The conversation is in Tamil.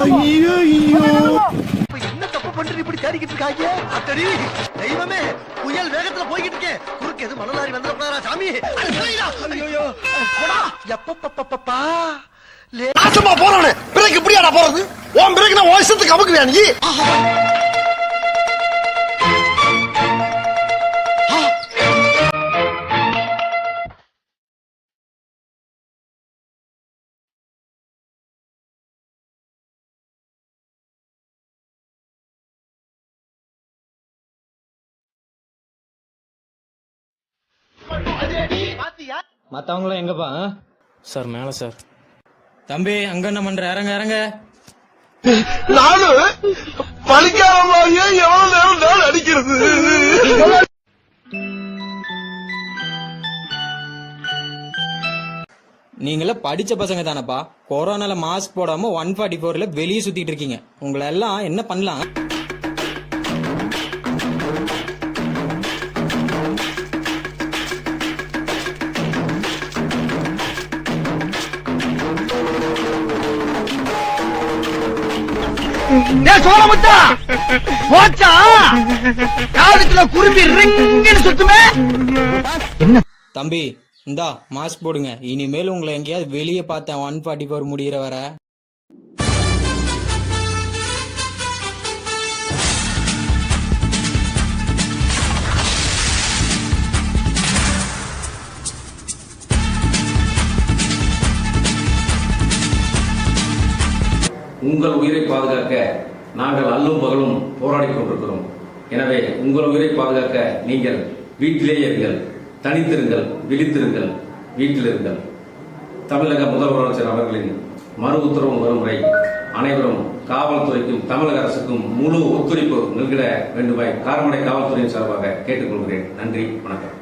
ஐயோ ஐயோ. என்ன தப்பு பண்ணிட்டு இப்படி தேடிக்கிட்டு இருக்காங்க? அத்தடி தெய்வமே புயல் வேகத்துல போய்கிட்டு இருக்கேன் குறுக்கு எது மணலாரி வந்துட போறாரா சாமி ஐயோ எப்பப்பப்பப்பா போறானு போறானே பிறகு இப்படியாடா போறது? உன் பிறகு நான் ஓசத்துக்கு அமுக்குவேன் நீ? மத்தவங்களும் எங்கப்பா? சார் மேலே சார். தம்பி அங்க என்ன பண்ற? இறங்க இறங்க. நானு பழிக்காரமாயே எவ்வளவு நேரம் நான் அடிக்கிறது? நீங்கள படிச்ச பசங்க தானப்பா. கொரோனால மாஸ்க் போடாம ஒன் ஃபார்ட்டி ஃபோர்ல வெளியே சுத்திட்டு இருக்கீங்க. உங்களை எல்லாம் என்ன பண்ணலாம்? சோழமுத்தா போச்சா? காதுக்குள்ள குரும்பி ரிங்குன்னு சுத்துமே? தம்பி இந்தா மாஸ்க் போடுங்க. இனிமேல் உங்களை எங்கேயாவது வெளியே பார்த்தேன் ஒன் ஃபார்ட்டி ஃபோர் முடிகிற வர. உங்கள் உயிரை பாதுகாக்க நாங்கள் அல்லும் பகலும் போராடி கொண்டிருக்கிறோம். எனவே உங்கள் உயிரை பாதுகாக்க நீங்கள் வீட்டிலேயே இருங்கள். தனித்திருங்கள் விழித்திருங்கள் வீட்டில் இருங்கள் தமிழக முதல்வர் அவர்களின் மறு உத்தரவு வரும் வரை அனைவரும் காவல்துறைக்கும் தமிழக அரசுக்கும் முழு ஒத்துழைப்பு நல்கிட வேண்டுமாய் காரமடை காவல்துறையின் சார்பாக கேட்டுக்கொள்கிறேன். நன்றி வணக்கம்.